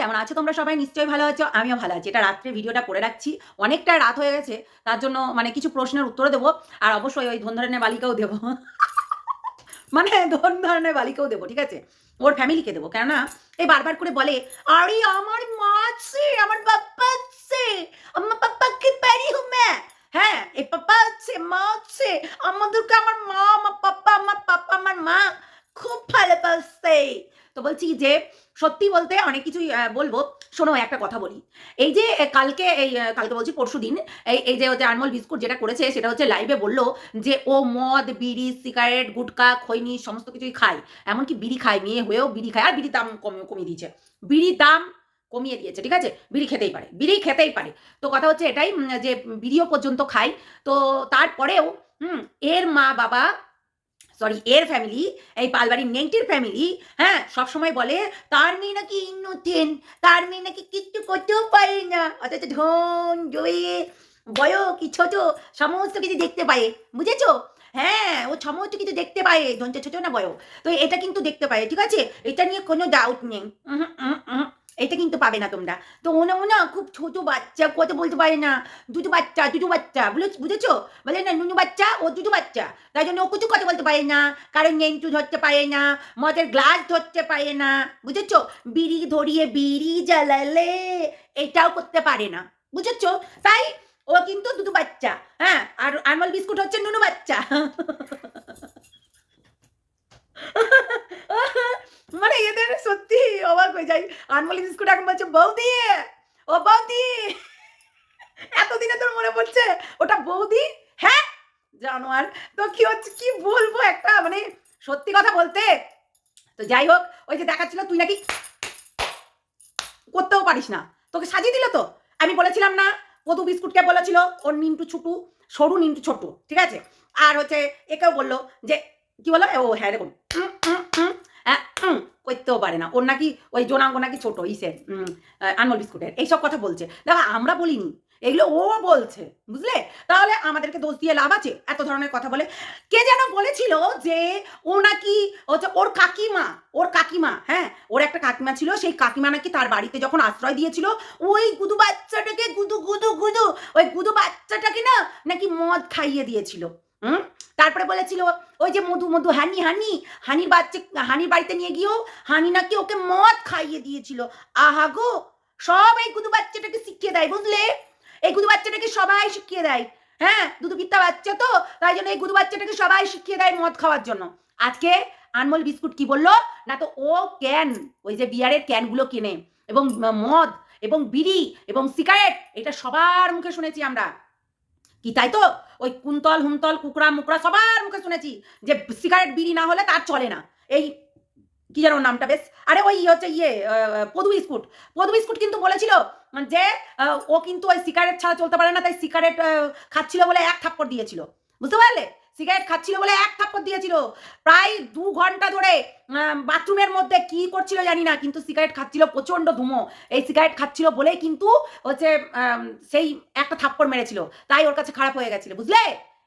কেমন আছো? তোমরা সবাই নিশ্চয়ই ভালো আছো, আমিও ভালো আছি। এটা রাত্রে ভিডিওটা করে রাখছি। অনেকটা রাত হয়ে গেছে, তার জন্য মানে কিছু প্রশ্নের উত্তরও দেবো, আর অবশ্যই ওই ধন ধরনের বালিকাও দেবো। মানে ধন ধরনের বালিকাও দেবো, ঠিক আছে? ওর ফ্যামিলিকে দেবো, কেননা এই বারবার করে বলে, আরে, আমার মা আছে আমার বাপ্পা আছে, আমার পাপ্পাকে প্যারি হুমে হ্যাঁ এই পাপ্পা আছে, মা আছে, আমাদেরকে আমার মা, আমার পাপ্পা আমার পাপ্পা আমার মা খুব ভালোবাসে। তো বলছি যে সত্যি বলতে অনেক কিছুই বলব। শোনো, একটা কথা বলি। এই যে কালকে, এই কালকে বলছি পরশু দিন, এই যে, হচ্ছে আনমোল বিস্কুট যেটা করেছে, সেটা হচ্ছে লাইভে বলল যে, ও মদ, বিড়ি সিগারেট গুটকা, খৈনি, সমস্ত কিছুই খায়। এমনকি বিড়ি খায়, মেয়ে হয়েও বিড়ি খায়। আর বিড়ির দাম কমিয়ে দিয়েছে। বিড়ির দাম কমিয়ে দিয়েছে, ঠিক আছে? বিড়ি খেতেই পারে। বিড়ি খেতেই পারে। তো কথা হচ্ছে এটাই যে, বিড়িও পর্যন্ত খায়। তো তারপরেও, হুম, এর মা বাবা সরি এর ফ্যামিলি এই পালবাড়ির নেংটির ফ্যামিলি হ্যাঁ সবসময় বলে, তার মেয়ে নাকি ইনোটেন তার মেয়ে নাকি কিচ্ছু করতেও পারে না। অথচ ধন জয়ে বয় কি ছোট, সমস্ত কিছু দেখতে পায়। বুঝেছ? হ্যাঁ ও সমস্ত কিছু দেখতে পায়। ধনটা ছোট না বয় তো এটা কিন্তু দেখতে পায়, ঠিক আছে? এটা নিয়ে কোনো ডাউট নেই। এটা কিন্তু পাবে না তোমরা। তো ওনা ওনা খুব ছোট বাচ্চা, কথা বলতে পারে না। দুটো বাচ্চা দুটো বাচ্চা, বুঝে- বুঝেছ? বলে না, নুনু বাচ্চা ও দুটো বাচ্চা। তাই জন্য ও কিছু কথা বলতে পারে না, কারণ নেন্টু ধরতে পারে না মদের গ্লাস ধরতে পারে না, বুঝেছ? বিড়ি ধরিয়ে বিড়ি জ্বালালে এটাও করতে পারে না, বুঝেছ? তাই ও কিন্তু দুটো বাচ্চা হ্যাঁ? আর আনমল বিস্কুট হচ্ছে নুনু বাচ্চা। মানে এদের সত্যি অবাক হয়ে যাই। আনমল বিস্কুট এখন বলছে, বৌদি, ও বৌদি, এতদিনে তোর মনে পড়ছে? ওটা বৌদি? হ্যাঁ জানোয়ার তো কি হচ্ছে, কি বলব একটা মানে সত্যি কথা বলতে? তো যাই হোক, ওই যে দেখাচ্ছিল, তুই নাকি করতেও পারিস না। তোকে সাজিয়ে দিল তো? আমি বলেছিলাম না পদু বিস্কুটকে বলেছিল, ওর নিন্টু ছুটু, সরু নিন্টু ছোটু, ঠিক আছে? আর হচ্ছে একেও বলল যে কি বলো? ও হ্যাঁ দেখুন উম, করতেও পারে না। ওর নাকি ওই জোনাঙ্গ নাকি ছোট ইসের আনমোল বিস্কুটের এইসব কথা বলছে। দেখো আমরা বলিনি এগুলো ও বলছে বুঝলে? তাহলে আমাদেরকে দোষ দিয়ে লাভ আছে? এত ধরনের কথা বলে। কে যেন বলেছিল যে ও নাকি হচ্ছে ওর কাকিমা ওর কাকিমা হ্যাঁ? ওর একটা কাকিমা ছিল সেই কাকিমা নাকি তার বাড়িতে যখন আশ্রয় দিয়েছিল ওই গুদু বাচ্চাটাকে গুদু গুদু গুদু ওই গুদু বাচ্চাটাকে না নাকি মদ খাইয়ে দিয়েছিল। হুম? তারপরে বলেছিল, ওই যে মধু মধু, হানি হানি, হানির বাচ্চা, হানির বাড়িতে নিয়ে গিয়েও হানি নাকি ওকে মদ খাইয়ে দিয়েছিল। আহা গো, সব এই গুদু বাচ্চাটাকে শিখিয়ে দেয়, বুঝলে? এই গুদু বাচ্চাটাকে সবাই শিখিয়ে দেয় হ্যাঁ? দুধু পিত্তা বাচ্চা তো, তাই জন্য এই গুদু বাচ্চাটাকে সবাই শিখিয়ে দেয় মদ খাওয়ার জন্য। আজকে আনমোল বিস্কুট কি বলল? না তো ও ক্যান, ওই যে বিয়ারের ক্যানগুলো কিনে, এবং মদ, এবং বিড়ি, এবং সিগারেট, এটা সবার মুখে শুনেছি আমরা। কি তাই তো ওই কুন্তল হুন্তল কুকড়া, মুকড়া সবার মুখে শুনেছি যে সিগারেট বিড়ি না হলে তার চলে না। এই কি যেন নামটা বেশ। আরে ওই হচ্ছে ইয়ে পদু বিস্কুট। পদু বিস্কুট কিন্তু বলেছিল যে ও কিন্তু ওই সিগারেট ছাড়া চলতে পারে না, তাই সিগারেট খাচ্ছিল বলে এক থাপ্পড় দিয়েছিল। বুঝতে পারলে? সিগারেট খাচ্ছিল বলে এক থাপ্পড় দিয়েছিল। প্রায় দু ঘণ্টা ধরে বাথরুমের মধ্যে কি করছিল জানি না, কিন্তু সিগারেট খাচ্ছিল প্রচণ্ড ধুমো। এই সিগারেট খাচ্ছিল বলেই কিন্তু হচ্ছে সেই একটা থাপ্পড় মেরেছিল। তাই ওর কাছে খারাপ হয়ে গেছিল, বুঝলে?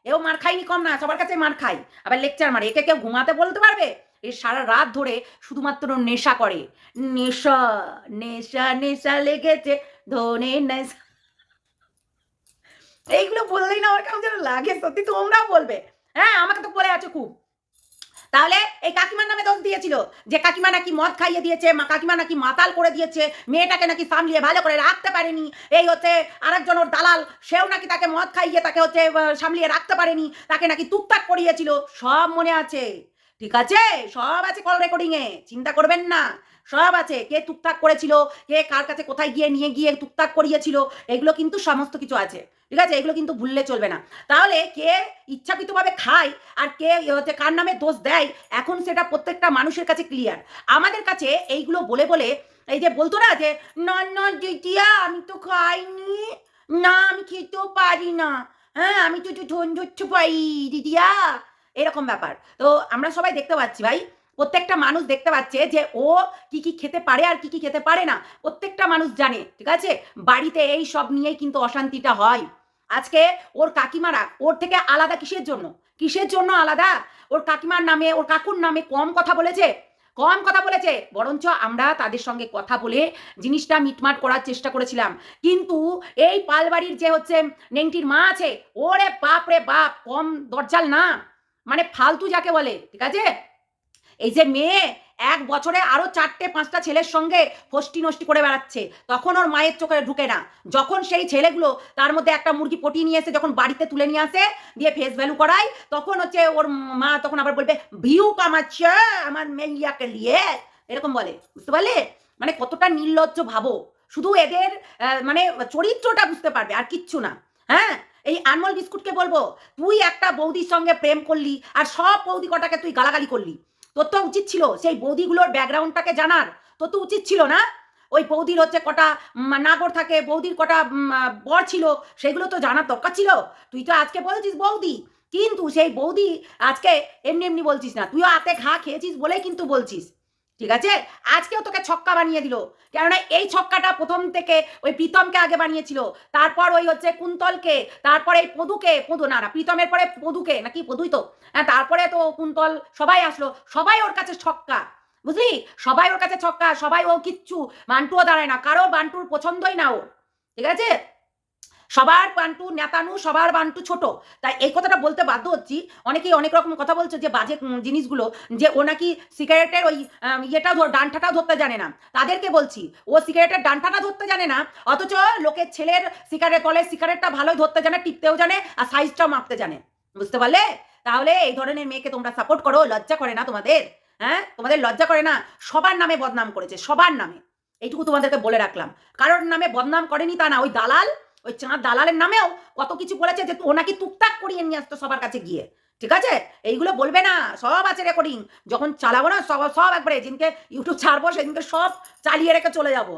এও মার খাইনি কম না, সবার কাছে মার খাই। আবার লেকচার মারে, একে কেউ ঘুমাতে বলতে পারবে? এ সারা রাত ধরে শুধুমাত্র নেশা করে। নেশা নেশা নেশা লেগেছে, ধনে নেশা। এইগুলো বললেই না আমার কেমন যেন লাগে, সত্যি তোমরাও বলবে। হ্যাঁ আমাকে তো বলে আছে খুব। তাহলে এই কাকিমার নামে দোষ দিয়েছিল যে কাকিমা নাকি মদ খাইয়ে দিয়েছে কাকিমা নাকি মাতাল করে দিয়েছে, মেয়েটাকে নাকি সামলিয়ে ভালো করে রাখতে পারেনি। এই হচ্ছে আরেকজন ওর দালাল, সেও নাকি তাকে মদ খাইয়ে তাকে হচ্ছে সামলিয়ে রাখতে পারেনি, তাকে নাকি টুকটাক করিয়েছিল। সব মনে আছে। ঠিক আছে? সব আছে কল রেকর্ডিংয়ে চিন্তা করবেন না। সব আছে। কে টুকটাক করেছিল, কে কার কাছে কোথায় গিয়ে নিয়ে গিয়ে টুকটাক করিয়েছিল, এগুলো কিন্তু সমস্ত কিছু আছে। ঠিক আছে? এগুলো কিন্তু ভুললে চলবে না। তাহলে কে ইচ্ছাকৃতভাবে খায় আর কে হচ্ছে কার নামে দোষ দেয়, এখন সেটা প্রত্যেকটা মানুষের কাছে ক্লিয়ার আমাদের কাছে এইগুলো বলে বলে, এই যে বলতো না যে, না না দিদিয়া আমি তো খাইনি। না, আমি খেতেও পারি না। হ্যাঁ আমি তো ধন ধরতে পারি দিদিয়া এরকম ব্যাপার। তো আমরা সবাই দেখতে পাচ্ছি ভাই প্রত্যেকটা মানুষ দেখতে পাচ্ছে যে ও কি কি খেতে পারে আর কি কি খেতে পারে না। প্রত্যেকটা মানুষ জানে, ঠিক আছে? বাড়িতে এই সব নিয়েই কিন্তু অশান্তিটা হয়। আজকে ওর কাকিমারা, ওর থেকে আলাদা কিসের জন্য? কিসের জন্য আলাদা? ওর কাকিমার নামে, ওর কাকুর নামে কম কথা বলেছে? কম কথা বলেছে। বরঞ্চ আমরা তাদের সঙ্গে কথা বলে জিনিসটা মিটমাট করার চেষ্টা করেছিলাম। কিন্তু এই পালবাড়ির যে হচ্ছে নেংটির মা আছে, ওরে বাপ রে বাপ, কম দরজাল না। মানে ফালতু যাকে বলে, ঠিক আছে? এই যে মেয়ে এক বছরে আরও চারটে, পাঁচটা ছেলের সঙ্গে ফষ্টি নষ্টি করে বেড়াচ্ছে, তখন ওর মায়ের চোখে ঢুকে না। যখন সেই ছেলেগুলো তার মধ্যে একটা মুরগি পটিয়ে নিয়ে এসে যখন বাড়িতে তুলে নিয়ে আসে, দিয়ে ফেস ভ্যালু করায়, তখন হচ্ছে ওর মা তখন আবার বলবে, ভিউ কামাচ্ছে আমার মেলিয়াকে নিয়ে। এরকম বলে, বুঝতে পারলে? মানে কতটা নির্লজ্জ ভাবো। শুধু এদের মানে চরিত্রটা বুঝতে পারবে, আর কিচ্ছু না। হ্যাঁ? এই আনমল বিস্কুটকে বলব, তুই একটা বৌদির সঙ্গে প্রেম করলি, আর সব বৌদি কটাকে তুই গালাগালি করলি। তোর তো উচিত ছিল, সেই বৌদিগুলোর ব্যাকগ্রাউন্ডটাকে জানার। তোর তো উচিত ছিল না? ওই বৌদির হচ্ছে কটা নাগর থাকে, বৌদির কটা বর ছিল, সেগুলো তো জানার দরকার ছিল। তুই তো আজকে বলছিস বৌদি, কিন্তু সেই বৌদি আজকে এমনি এমনি বলছিস না। তুইও হাতে ঘা খেয়েছিস বলেই কিন্তু বলছিস। ঠিক আছে? আজকেও তোকে ছক্কা বানিয়ে দিল। কেননা এই ছক্কাটা প্রথম থেকে ওই প্রীতমকে আগে বানিয়েছিল। তারপর ওই হচ্ছে কুন্তলকে, তারপরে এই পদুকে, পদু না না, প্রীতমের পরে পদুকে, নাকি পদুই তো? হ্যাঁ তারপরে তো কুন্তল, সবাই আসলো, সবাই ওর কাছে ছক্কা। বুঝলি? সবাই ওর কাছে ছক্কা, সবাই ও কিচ্ছু, বান্টুও দাঁড়ায় না কারও বান্টুর পছন্দই না ওর। ঠিক আছে? সবার বান্টু নেতানু সবার বান্টু ছোট। তাই এই কথাটা বলতে বাধ্য হচ্ছি। অনেকেই অনেক রকম কথা বলছে যে বাজে জিনিসগুলো, যে ও নাকি সিগারেটের ওই ইয়েটাও ধর ধরতে জানে না। তাদেরকে বলছি, ও সিগারেটের ডান্টাটা ধরতে জানে না, অথচ লোকের ছেলের সিগারেট বলে সিগারেটটা ভালোই ধরতে জানে, টিপতেও জানে, আর সাইজটাও মাপতে জানে। বুঝতে পারলে? তাহলে এই ধরনের মেয়েকে তোমরা সাপোর্ট করো, লজ্জা করে না তোমাদের? হ্যাঁ? তোমাদের লজ্জা করে না? সবার নামে বদনাম করেছে, সবার নামে। এইটুকু তোমাদেরকে বলে রাখলাম। কারোর নামে বদনাম করেনি তা না, ওই দালাল? ওই চাঁদ দালালের নামেও কত কিছু বলেছে যে ও নাকি টুকটাক করিয়ে নিয়ে আসতো সবার কাছে গিয়ে। ঠিক আছে? এইগুলো বলবে না, সব আছে রেকর্ডিং যখন চালাবো না, সব সব একবারে যেদিনকে ইউটিউব ছাড়বো, সেদিনকে সব চালিয়ে রেখে চলে যাব।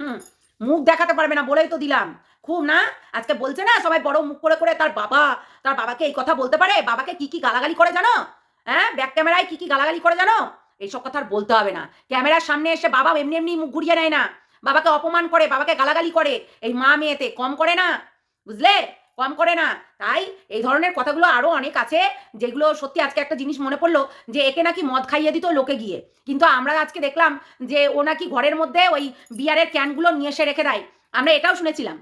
হুম, মুখ দেখাতে পারবে না বলেই তো দিলাম। খুব না? আজকে বলছে না, সবাই বড় মুখ করে করে তার বাবা, তার বাবাকে এই কথা বলতে পারে? বাবাকে কি কি গালাগালি করে জানো? হ্যাঁ? ব্যাক ক্যামেরায় কি কি গালাগালি করে জানো? এইসব কথা আর বলতে হবে না। ক্যামেরার সামনে এসে বাবা এমনি এমনি মুখ ঘুরিয়ে নেয় না। বাবাকে অপমান করে, বাবাকে গালাগালি করে। এই মা মেয়েতে কম করে না, বুঝলে? কম করে না। তাই এই ধরনের কথাগুলো আরও অনেক আছে, যেগুলো সত্যি আজকে একটা জিনিস মনে পড়ল যে একে নাকি মদ খাইয়ে দিত লোকে গিয়ে। কিন্তু আমরা আজকে দেখলাম যে ও নাকি ঘরের মধ্যে ওই বিয়ারের ক্যানগুলো নিয়ে এসে রেখে দেয়। আমরা এটাও শুনেছিলাম।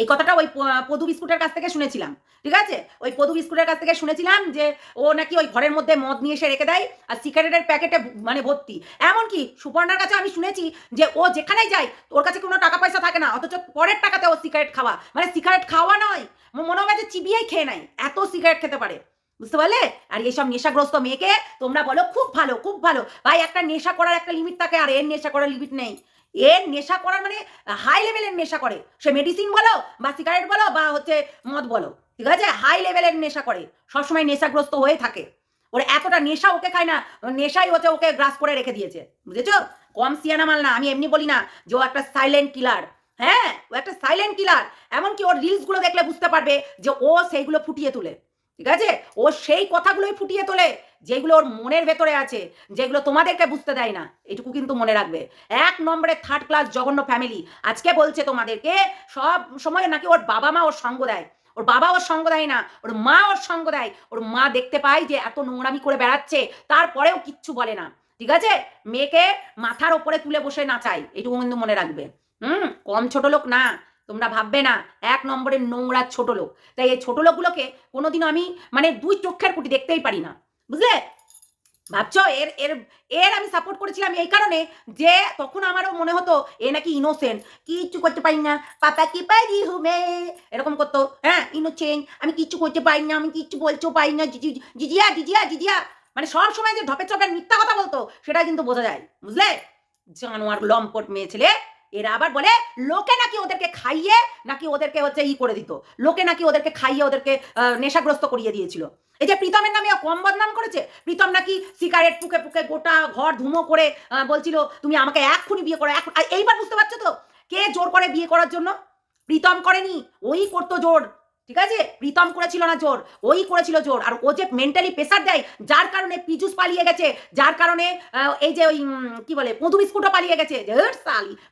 এই কথাটা ওই পদু বিস্কুটের কাছ থেকে শুনেছিলাম, ঠিক আছে? ওই পদু বিস্কুটের কাছ থেকে শুনেছিলাম যে ও নাকি ওই ঘরের মধ্যে মদ নিয়ে এসে রেখে দেয় আর সিগারেটের প্যাকেটে মানে ভর্তি। এমনকি সুপর্ণার কাছে আমি শুনেছি যে ও যেখানেই যায়, ওর কাছে কোনো টাকা পয়সা থাকে না, অথচ পরের টাকাতে ও সিগারেট খাওয়া মানে সিগারেট খাওয়া নয় মনে হবে যে চিবিয়েই খেয়ে নেয়, এত সিগারেট খেতে পারে। বুঝতে পারলে? আর এইসব নেশাগ্রস্ত মেয়েকে তোমরা বলো, খুব ভালো খুব ভালো। ভাই, একটা নেশা করার একটা লিমিট থাকে, আর এর নেশা করার লিমিট নেই। এর নেশা করার মানে হাই লেভেলের নেশা করে। সে মেডিসিন বলো বা সিগারেট বলো বা হচ্ছে মদ বলো, ঠিক আছে? হাই লেভেলের নেশা করে। সবসময় নেশাগ্রস্ত হয়ে থাকে। ওর এতটা নেশা ওকে খায় না, নেশাই হচ্ছে ওকে গ্রাস করে রেখে দিয়েছে। বুঝেছ? কম সিয়ানা মাল না, আমি এমনি বলি না যে ও একটা সাইলেন্ট কিলার হ্যাঁ ও একটা সাইলেন্ট কিলার এমনকি ওর রিলসগুলো দেখলে বুঝতে পারবে যে ও সেইগুলো ফুটিয়ে তোলে। ঠিক আছে? ও সেই কথাগুলোই ফুটিয়ে তোলে, যেগুলো ওর মনের ভেতরে আছে, যেগুলো তোমাদেরকে বুঝতে দেয় না। এটুকু কিন্তু মনে রাখবে। এক নম্বরে থার্ড ক্লাস জঘন্য ফ্যামিলি আজকে বলছে তোমাদেরকে, সব সময় নাকি ওর বাবা মা ওর সঙ্গ দেয়। ওর বাবা ওর সঙ্গ দেয় না, ওর মা ওর সঙ্গ দেয়। ওর মা দেখতে পায় যে এত নোংরামি করে বেড়াচ্ছে, তারপরেও কিচ্ছু বলে না। ঠিক আছে? মেয়েকে মাথার ওপরে তুলে বসে নাচায়, এটুকু কিন্তু মনে রাখবে। হুম? কম ছোট লোক না। তোমরা ভাববে না, এক নম্বরের নোংরা ছোট লোক। তাই এই ছোট লোকগুলোকে কোনোদিনও আমি মানে দুই চোখের কুটি দেখতেই পারি না। বুঝলে? ভাবছ? এর এর এর আমি সাপোর্ট করেছিলাম এই কারণে যে তখন আমারও মনে হতো, এ নাকি ইনোসেন্ট কিচ্ছু করতে পারি না। পাপা কি পারি হুমে? এরকম করতো। হ্যাঁ ইনোসেন্ট আমি কিচ্ছু করতে পারি না, আমি কিচ্ছু বলতেও পারি না। জিজি, জিজিয়া জিজিয়া জিজিয়া। মানে সব সময় যে ঢপে চপের মিথ্যা কথা বলতো, সেটা কিন্তু বোঝা যায়। বুঝলে? জানোয়ার লম্পট মেয়ে ছেলে। এরা আবার বলে, লোকে নাকি ওদেরকে খাইয়ে নাকি ওদেরকে হচ্ছে ই করে দিত। লোকে নাকি ওদেরকে খাইয়ে ওদেরকে নেশাগ্রস্ত করিয়ে দিয়েছিল। এই যে প্রীতমের নামে কম বদনাম করেছে, প্রীতম নাকি সিগারেট পুকে পুকে গোটা ঘর ধুমো করে বলছিল, তুমি আমাকে এক্ষুনি বিয়ে করো এখন এইবার বুঝতে পারছ তো? কে জোর করে বিয়ে করার জন্য? প্রীতম করেনি, ওই করতো জোর। ঠিক আছে প্রীতম করেছিল না জোর, ওই করেছিল জোর। আর ও যে মেন্টালি প্রেসার দেয়, যার কারণে পিজুস পালিয়ে গেছে, যার কারণে এই যে ওই কি বলে, মধু বিস্কুটও পালিয়ে গেছে।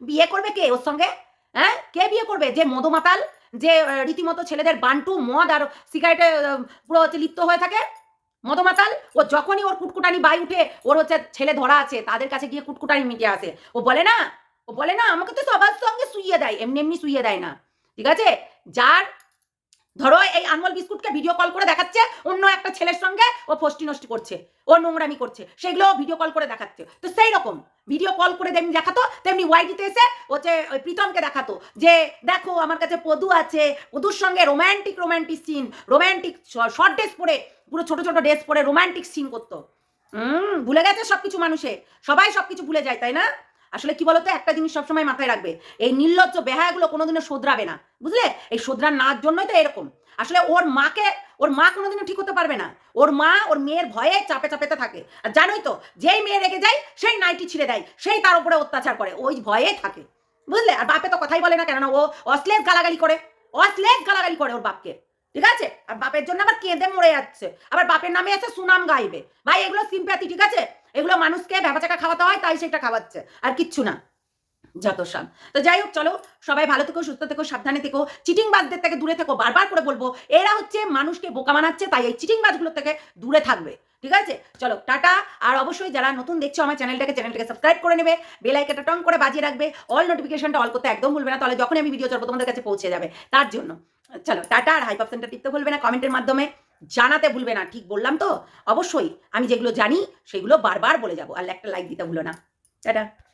বিয়ে করবে কে ওর সঙ্গে? হ্যাঁ? কে বিয়ে করবে? যে মধুমাতাল যে রীতিমতো ছেলেদের বান্টু, মদ আর সিগারেটে পুরো হচ্ছে লিপ্ত হয়ে থাকে? মদমাতাল ও যখনই ওর কুটকুটানি বাই উঠে, ওর হচ্ছে ছেলে ধরা আছে, তাদের কাছে গিয়ে কুটকুটানি মিটে আসে। ও বলে না, ও বলে না, আমাকে তো সবার সঙ্গে শুইয়ে দেয়, এমনি এমনি শুইয়ে দেয় না। ঠিক আছে? যার ধরো এই আনমল বিস্কুটকে ভিডিও কল করে দেখাচ্ছে, অন্য একটা ছেলের সঙ্গে ও ফষ্টি নষ্টি করছে, ও নোংরামি করছে সেগুলো ভিডিও কল করে দেখাচ্ছে। তো সেই রকম ভিডিও কল করে তেমনি দেখাতো, তেমনি ওয়াইটিতে এসে হচ্ছে ওই প্রীতমকে দেখাতো যে, দেখো, আমার কাছে পদু আছে, পদুর সঙ্গে romantic romantic scene romantic short dress পরে, পুরো ছোট ছোট ড্রেস পরে রোম্যান্টিক সিন করতো। হুম, ভুলে গেছে সবকিছু মানুষে সবাই সবকিছু ভুলে যায়, তাই না? আসলে কি বলতো? একটা জিনিস সবসময় মাথায় রাখবে, এই নির্লজ্জ বেহায়াগুলো কোনোদিনও শোধরাবে না, বুঝলে? এই শোধরার নার জন্যই তো এরকম। আসলে ওর মাকে, ওর মা কোনোদিনও ঠিক হতে পারবে না। ওর মা ওর মেয়ের ভয়ে চাপে চাপেতে থাকে। আর জানোই তো, যেই মেয়ে রেগে যায়, সেই নাইটি ছিঁড়ে দেয়, সেই তার উপরে অত্যাচার করে, ওই ভয়ে থাকে, বুঝলে? আর বাপে তো কথাই বলে না কেননা, ও অশ্লেষ গালাগালি করে অশ্লেষ গালাগালি করে ওর বাপকে, ঠিক আছে? আর বাপের জন্য আবার কেঁদে মরে যাচ্ছে। আবার বাপের নামে এসে সুনাম গাইবে। ভাই, এগুলো সিম্প্যাথি ঠিক আছে? এগুলো মানুষকে ভেবাচাকা খাওয়াতে হয়, তাই সেটা খাওয়াচ্ছে, আর কিচ্ছু না। যত সব তো যাই হোক, চলো, সবাই ভালো থেকো, সুস্থ থেকো, সাবধানে থেকো। চিটিং বাজদের থেকে দূরে থেকো, বারবার করে বলব, এরা হচ্ছে মানুষকে বোকা বানাচ্ছে, তাই এই চিটিং বাজগুলোর থেকে দূরে থাকবে, ঠিক আছে? চলো, টাটা। আর অবশ্যই যারা নতুন দেখছ আমার চ্যানেলটাকে চ্যানেলটাকে সাবস্ক্রাইব করে নেবে, বেল আইকনটা টং করে বাজিয়ে রাখবে অল নোটিফিকেশনটা অল করতে একদম ভুলবে না, তাহলে যখন আমি ভিডিও ছাড়বো, তোমাদের কাছে পৌঁছে যাবে, তার জন্য। চলো, টাটা। আর হাইপ অপশনটা টিপতে ভুলবে না কমেন্টের মাধ্যমে। জানাতে ভুলবে না, ঠিক বললাম তো? অবশ্যই, আমি যেগুলো জানি, সেগুলো বারবার বলে যাব, আর একটা লাইক দিতে ভুলো না। টাটা।